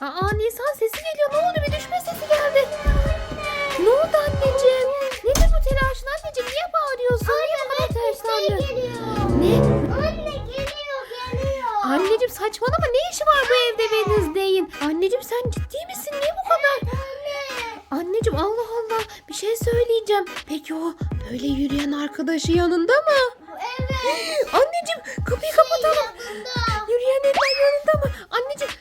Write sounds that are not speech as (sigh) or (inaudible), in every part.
Aa Nisan sesi geliyor. Ne oldu? Bir düşme sesi geldi. Ne oldu anneciğim? Nedir bu telaşın anneciğim? Niye bağırıyorsun? Niye bu kadar telaşlandın? Ne? Anne geliyor geliyor. Anneciğim saçmalama ne işi var bu evde Wednesday'in? Anneciğim sen ciddi misin? Niye bu kadar? Anneciğim Allah Allah bir şey söyleyeceğim. Peki o böyle yürüyen arkadaşı yanında mı? Evet. Anneciğim kapıyı kapatalım. Yanında. Yürüyen eller yanında mı? Anneciğim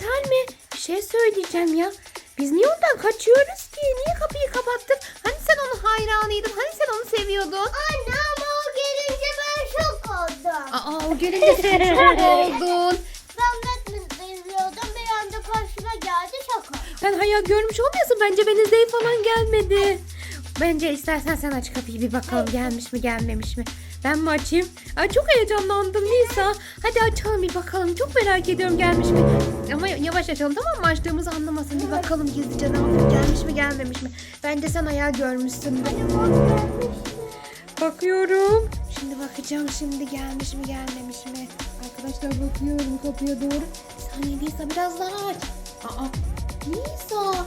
yeter mi? Bir şey söyleyeceğim ya. Biz niye ondan kaçıyoruz ki? Niye kapıyı kapattık? Hani sen onun hayranıydın? Hani sen onu seviyordun? Anne ama o gelince ben şok oldum. Aa o gelince sen (laughs) çok oldun. Ben Batman'ı izliyordum bir anda karşıma geldi şok oldum. Sen hayal görmüş olmuyorsun. Bence Wednesday falan gelmedi. Bence istersen sen aç kapıyı bir bakalım gelmiş mi gelmemiş mi. Ben mi açayım? Ay çok heyecanlandım Nisa. Hadi açalım bir bakalım. Çok merak ediyorum gelmiş mi? Ama yavaş açalım tamam mı? Açtığımızı anlamasın. Bir bakalım gizlice ne yapıyor? Gelmiş mi gelmemiş mi? Bence sen hayal görmüşsündür. Bakıyorum. Şimdi bakacağım şimdi gelmiş mi gelmemiş mi? Arkadaşlar bakıyorum kapıya doğru. Saniye Nisa biraz daha aç. Aa Nisa.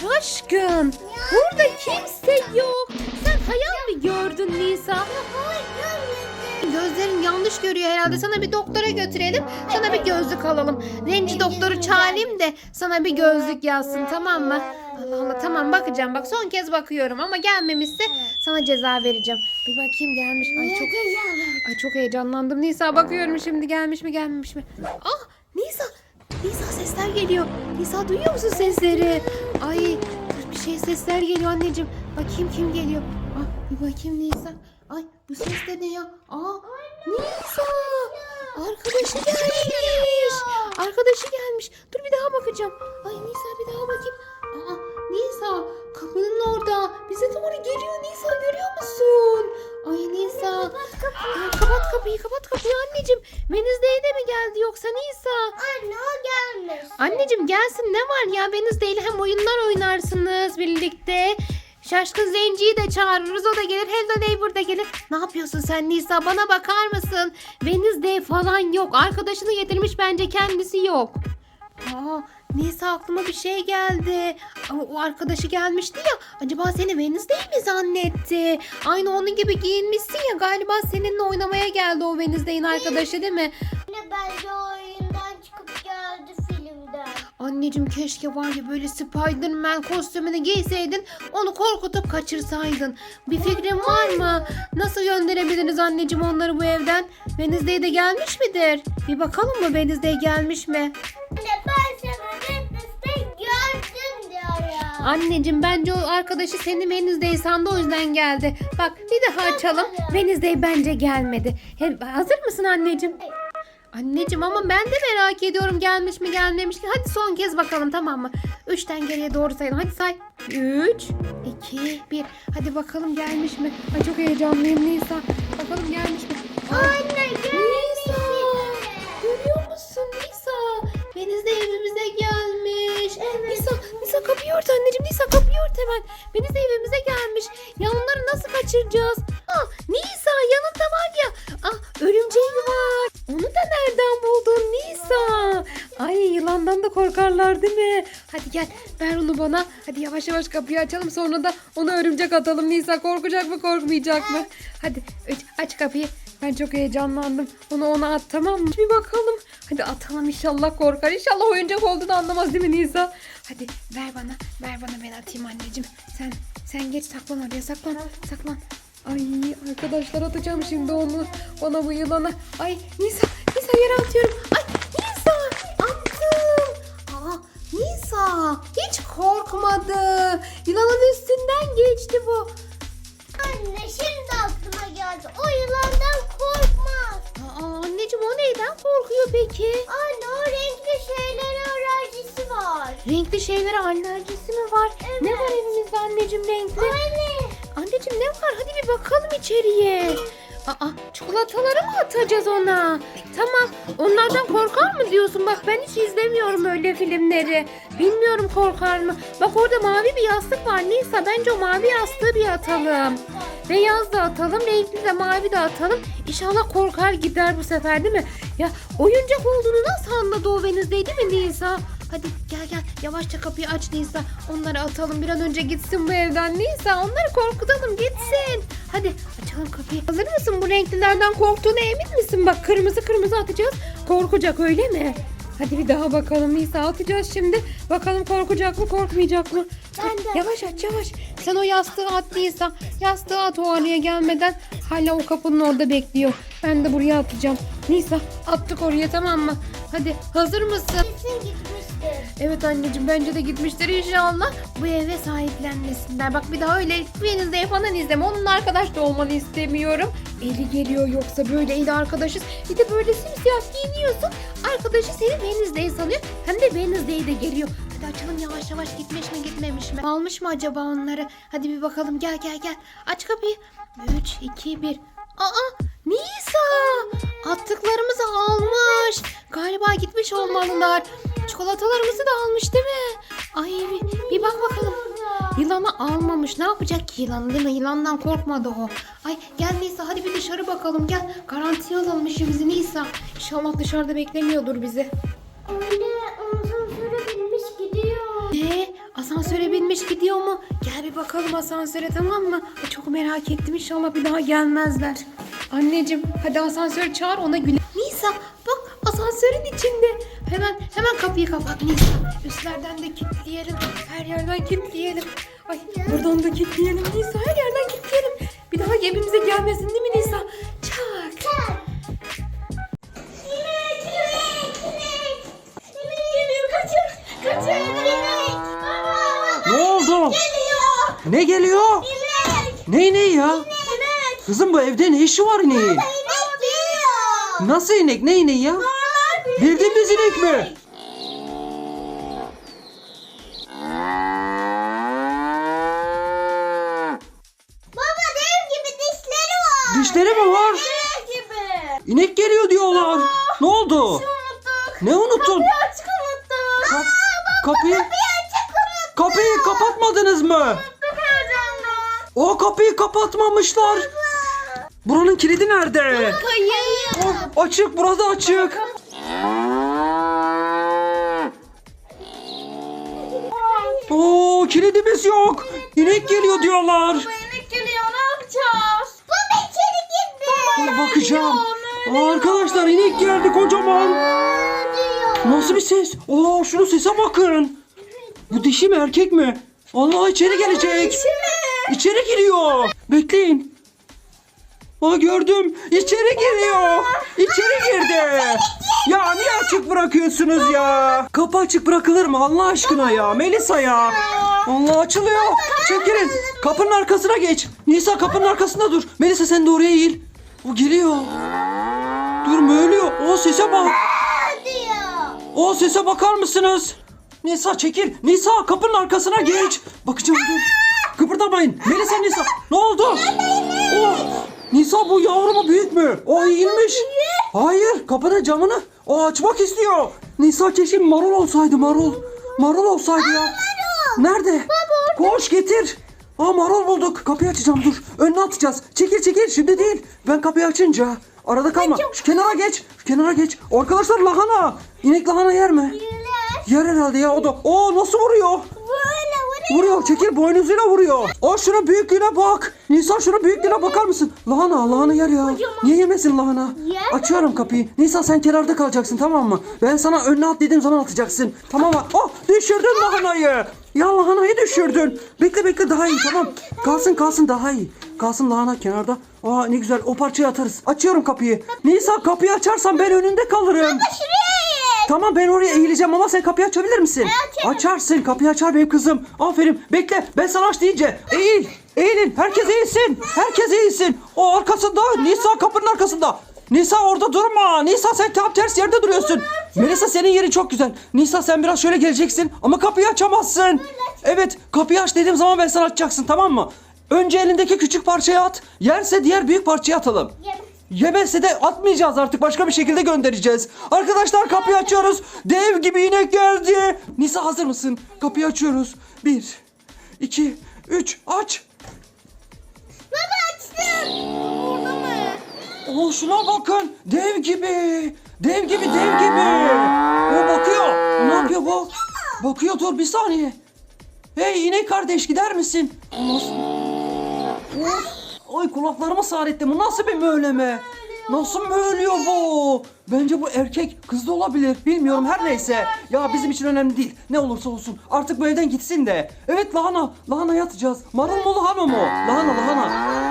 Şaşkın. Burada kimse yok. Hayal mi gördün Nisa? Gözlerin yanlış görüyor herhalde. Sana bir doktora götürelim. Sana bir gözlük alalım. Renci doktoru çağırayım da sana bir gözlük yazsın tamam mı? Allah Allah tamam bakacağım bak son kez bakıyorum ama gelmemişse sana ceza vereceğim. Bir bakayım gelmiş. Ay çok Ay çok heyecanlandım. Nisa bakıyorum şimdi gelmiş mi gelmemiş mi? Ah Nisa. Nisa sesler geliyor. Nisa duyuyor musun sesleri? Ay bir şey sesler geliyor anneciğim. Bakayım kim geliyor. Bir bakayım Nisa. Ay bu ses de ne ya? Aa Nisa. Arkadaşı gelmiş. Arkadaşı gelmiş. Dur bir daha bakacağım. Ay Nisa bir daha bakayım. Aa Nisa kapının orada. Bize doğru geliyor Nisa görüyor musun? Ay Nisa. Ay, kapat kapıyı kapat kapıyı anneciğim. Wednesday de mi geldi yoksa Nisa? Anne o gelmiş. Anneciğim gelsin ne var ya Wednesday ile hem oyunlar oynarsınız birlikte. Şaşkın Zenci'yi de çağırırız o da gelir. Hello Neighbor da gelir. Ne yapıyorsun sen Nisa bana bakar mısın? Wednesday falan yok. Arkadaşını getirmiş bence kendisi yok. Aa, Nisa aklıma bir şey geldi. O arkadaşı gelmişti ya. Acaba seni Wednesday mi zannetti? Aynı onun gibi giyinmişsin ya. Galiba seninle oynamaya geldi o Wednesday'in arkadaşı değil mi? Bence o Anneciğim keşke var ya böyle Spider-Man kostümünü giyseydin onu korkutup kaçırsaydın. Bir fikrin var mı? Nasıl gönderebiliriz anneciğim onları bu evden? Wednesday de gelmiş midir? Bir bakalım mı Wednesday gelmiş mi? Anne ben sana Batman'ı gördüm diyorum. Anneciğim bence o arkadaşı seni Wednesday sandı o yüzden geldi. Bak bir daha açalım. Wednesday bence gelmedi. Hazır mısın anneciğim? Anneciğim ama ben de merak ediyorum gelmiş mi gelmemiş mi. Hadi son kez bakalım tamam mı? Üçten geriye doğru sayalım. Hadi say. Üç, iki, bir. Hadi bakalım gelmiş mi? Ay çok heyecanlıyım Nisa. Bakalım gelmiş mi? Anne Nisa. Görüyor musun Nisa? Deniz de evimize gelmiş. Nisa, Nisa kapıyı ört anneciğim. Nisa kapıyı ört hemen. Deniz de evimize gelmiş. Ya onları nasıl kaçıracağız? Ah Nisa yanında var ya. Örümceği var. Onu da nereden buldun Nisa? Ay yılandan da korkarlar değil mi? Hadi gel ver onu bana. Hadi yavaş yavaş kapıyı açalım sonra da ona örümcek atalım. Nisa korkacak mı korkmayacak mı? Hadi aç kapıyı. Ben çok heyecanlandım. Onu ona at tamam mı? Bir bakalım. Hadi atalım inşallah korkar. İnşallah oyuncak olduğunu anlamaz değil mi Nisa? Hadi ver bana. Ver bana ben atayım anneciğim. Sen sen geç saklan oraya saklan. Saklan. Ay arkadaşlar atacağım şimdi onu. Ona bu yılana. Ay Nisa. Nisa yere atıyorum. Ay Nisa. Attım. Aa Nisa. Hiç korkmadı. Yılanın üstünden geçti bu. Anne şimdi aklıma geldi. O yılandan korkmaz. Aa, anneciğim o neyden korkuyor peki? Anne o renkli şeylere alerjisi var. Renkli şeylere alerjisi mi var? Evet. Ne var evimizde anneciğim renkli? Anne. Var? Hadi bir bakalım içeriye. Aa, çikolataları mı atacağız ona? Tamam. Onlardan korkar mı diyorsun? Bak ben hiç izlemiyorum öyle filmleri. Bilmiyorum korkar mı? Bak orada mavi bir yastık var Nisa. Bence o mavi yastığı bir atalım. Beyaz da atalım, renkli de mavi de atalım. İnşallah korkar gider bu sefer değil mi? Ya oyuncak olduğunu nasıl anladı o Venizde değil mi Nisa? Hadi gel gel yavaşça kapıyı aç Nisa. Onları atalım bir an önce gitsin bu evden Nisa. Onları korkutalım gitsin. Hadi açalım kapıyı. Hazır mısın bu renklilerden korktuğuna emin misin? Bak kırmızı kırmızı atacağız. Korkacak öyle mi? Hadi bir daha bakalım Nisa atacağız şimdi. Bakalım korkacak mı korkmayacak mı? Ben de. Yavaş aç yavaş. Sen o yastığı at Nisa. Yastığı at o araya gelmeden. Hala o kapının orada bekliyor. Ben de buraya atacağım. Nisa attık oraya tamam mı? Hadi hazır mısın? Kesin gitmiştir. Evet anneciğim bence de gitmiştir inşallah. Bu eve sahiplenmesinler. Bak bir daha öyle Wednesday falan izleme. Onun arkadaş da olmanı istemiyorum. Eli geliyor yoksa böyle eli arkadaşız. Bir de böyle simsiyah giyiniyorsun. Arkadaşı seni Wednesday sanıyor. Hem de Wednesday de geliyor. Hadi açalım yavaş yavaş gitmiş mi gitmemiş mi? Almış mı acaba onları? Hadi bir bakalım gel gel gel. Aç kapıyı. 3, 2, 1. Aa Nisa! Attıklarımızı almış. Galiba gitmiş olmalılar. Çikolatalarımızı da almış değil mi? Ay bir, bir bak bakalım. Yılanı almamış. Ne yapacak ki yılan değil mi? Yılandan korkmadı o. Ay gel Nisa hadi bir dışarı bakalım gel. Garanti alalım işimizi Nisa. İnşallah dışarıda beklemiyordur bizi. Anne asansöre binmiş gidiyor. Ne? Asansöre binmiş gidiyor mu? Gel bir bakalım asansöre tamam mı? Ay, Çok merak ettim inşallah bir daha gelmezler. Anneciğim hadi asansör çağır ona güle. Nisa bak asansörün içinde. Hemen hemen kapıyı kapat Nisa. Üstlerden de kilitleyelim. Her yerden kilitleyelim. Ay buradan da kilitleyelim Nisa. Her yerden kilitleyelim. Bir daha evimize gelmesin değil mi Nisa? Çak. İnek, inek, inek. İnek geliyor kaçın. Kaçın inek. Baba. Ne oldu? Geliyor. Ne geliyor? İnek. Ne ne ya? İnek. Kızım bu evde ne işi var ineğin? İnek geliyor. Nasıl inek? Ne ineği ya? Bildiğimiz inek mi? Baba dev gibi dişleri var. Dişleri mi var? Dev gibi. İnek geliyor diyorlar. Ne oldu? Unuttuk. Ne unuttun? Açık unuttuk. Ka- kapıyı Açık unuttuk. kapıyı kapatmadınız mı? Unuttuk heyecandan. O kapıyı kapatmamışlar. Buranın kilidi nerede? Kayıyor. Açık, burada açık. Oo, kilidimiz yok. İnek geliyor diyorlar. İnek geliyor ne yapacağız? Baba içeri girdi. Bir bakacağım. Aa, arkadaşlar inek geldi kocaman. Nasıl bir ses? Oo şunu sese bakın. Bu dişi mi erkek mi? Allah içeri gelecek. İçeri giriyor. Bekleyin. Aa gördüm. İçeri giriyor. İçeri girdi. Ya niye açık bırakıyorsunuz ya? Kapı açık bırakılır mı Allah aşkına ya? Melisa ya. Allah açılıyor. Çekilin. Kapının arkasına geç. Nisa kapının arkasında dur. Melisa sen de oraya eğil. O geliyor. Dur mu ölüyor? O sese bak. O sese bakar mısınız? Nisa çekil. Nisa kapının arkasına geç. Bakacağım dur. Kıpırdamayın. Melisa Nisa. Ne oldu? Oh. Nisa bu yavru mu büyük mü? O eğilmiş. Hayır kapının camını o açmak istiyor. Nisa keşke marul olsaydı marul. Marul olsaydı ya. Nerede? Koş getir. Aa marul bulduk. Kapıyı açacağım dur. Önüne atacağız. Çekil çekil şimdi değil. Ben kapıyı açınca. Arada kalma. Şu kenara geç. Şu kenara geç. Arkadaşlar lahana. İnek lahana yer mi? Yer herhalde ya o da. Oo nasıl vuruyor? Vuruyor. Çekil boynuzuyla vuruyor. O şunun büyüklüğüne bak. Nisa şunun büyüklüğüne bakar mısın? Lahana lahana yer ya. Niye yemesin lahana? Açıyorum kapıyı. Nisa sen kenarda kalacaksın tamam mı? Ben sana önüne at dediğim zaman atacaksın. Tamam mı? Oh düşürdün lahanayı. Ya lahanayı düşürdün. Bekle bekle daha iyi tamam. Kalsın kalsın daha iyi. Kalsın lahana kenarda. Aa ne güzel o parçayı atarız. Açıyorum kapıyı. Nisa kapıyı açarsan ben önünde kalırım. Şuraya git. Tamam ben oraya eğileceğim ama sen kapıyı açabilir misin? açarım. Açarsın kapıyı açar benim kızım. Aferin bekle ben sana aç deyince eğil. Eğilin herkes eğilsin. Herkes eğilsin. O arkasında Nisa kapının arkasında. Nisa orada durma. Nisa sen tam ters yerde duruyorsun. Melisa senin yerin çok güzel. Nisa sen biraz şöyle geleceksin ama kapıyı açamazsın. Evet kapıyı aç dediğim zaman ben sana açacaksın tamam mı? Önce elindeki küçük parçayı at. Yerse diğer büyük parçayı atalım. Gel. Yemezse de atmayacağız artık başka bir şekilde göndereceğiz. Arkadaşlar kapıyı açıyoruz. Dev gibi inek geldi. Nisa hazır mısın? Kapıyı açıyoruz. Bir, iki, üç aç. Baba açtım. Burada mı? Oo şuna bakın. Dev gibi. Dev gibi dev gibi. O bakıyor. Ne yapıyor bu? Bakıyor dur bir saniye. Hey inek kardeş gider misin? Nasıl? Of. Ay kulaklarıma sağrettim. Bu nasıl bir möğleme? Nasıl möğlüyor bu? Bence bu erkek kız da olabilir. Bilmiyorum her neyse. Ya bizim için önemli değil. Ne olursa olsun. Artık bu evden gitsin de. Evet lahana. Lahana yatacağız. Marul mu lahana mı? Lahana lahana.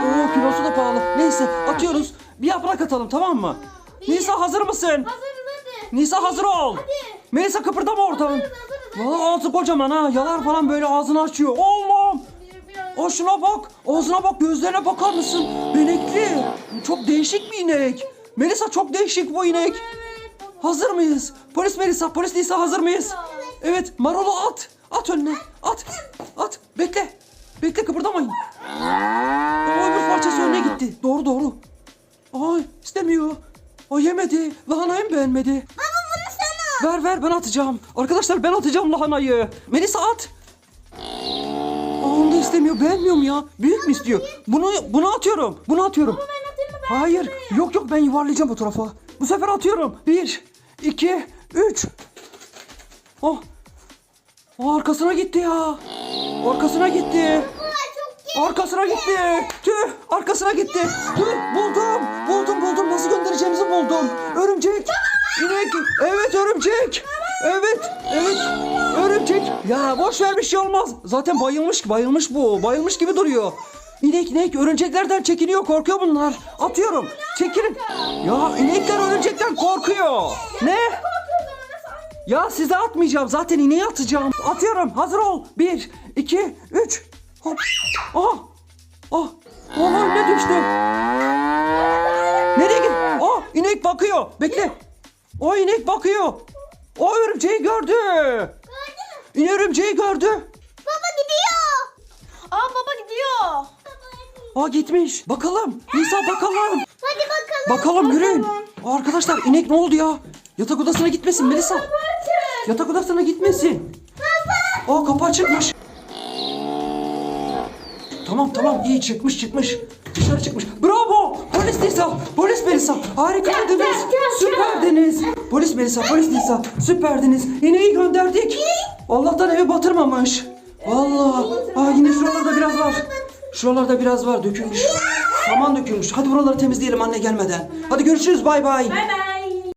Oo kilosu da pahalı. Neyse atıyoruz. Bir yaprak atalım tamam mı? Nisa hazır mısın? Hazırız hadi. Nisa hazır ol. Melisa kıpırdama oradan. Valla ağzı kocaman ha. Yalar falan böyle ağzını açıyor. Allah'ım. O şuna bak. Ağzına bak. Gözlerine bakar mısın? Benekli. Çok değişik bir inek. Melisa çok değişik bu inek. Hazır mıyız? Polis Melisa, polis Nisa hazır mıyız? Evet, marulu at. At önüne. At. At. Bekle. Bekle kıpırdamayın. O öbür parçası önüne gitti. Doğru doğru. Ay istemiyor. O yemedi. Lahanayı mı beğenmedi? Baba bunu sana. Ver ver ben atacağım. Arkadaşlar ben atacağım lahanayı. Melisa at. İstemiyor. Beğenmiyor mu ya? Büyük mü istiyor? Bunu bunu atıyorum. Bunu atıyorum. Ben atayım mı ben? Hayır. Yok yok ben yuvarlayacağım bu tarafa. Bu sefer atıyorum. Bir, iki, üç. Oh. Oh, arkasına gitti ya. Arkasına gitti. Arkasına gitti. Tüh arkasına gitti. Dur buldum. Buldum buldum. Nasıl göndereceğimizi buldum. Örümcek. İnek. Evet örümcek. Evet. Evet. Örümcek. Ya boş ver bir şey olmaz. Zaten bayılmış bayılmış bu. Bayılmış gibi duruyor. İnek inek örümceklerden çekiniyor korkuyor bunlar. Atıyorum. Çekilin. Ya inekler örümcekten korkuyor. Ne? Ya size atmayacağım. Zaten ineği atacağım. Atıyorum. Hazır ol. Bir, iki, üç. Hop. Aha. Ah. Oha ne düştü? Nereye git? Oh inek bakıyor. Bekle. O inek bakıyor. O örümceği gördü. İne örümceği gördü. Baba gidiyor. Aa baba gidiyor. Aa gitmiş. Bakalım. Nisa bakalım. Hadi bakalım. Bakalım yürüyün. Arkadaşlar inek ne oldu ya? Yatak odasına gitmesin Melisa. Yatak odasına gitmesin. Aa kapı açıkmış. Tamam tamam iyi çıkmış çıkmış. Dışarı çıkmış. Bravo! Polis Nisa! Polis Melisa! Harikaydınız! Süperdiniz! Polis Melisa, polis Nisa! Süperdiniz! İneği gönderdik. Allah'tan evi batırmamış. Vallahi. Aa yine şuralarda biraz var. Şuralarda biraz var dökülmüş. Saman dökülmüş. Hadi buraları temizleyelim anne gelmeden. Hadi görüşürüz bay bay. Bay bay.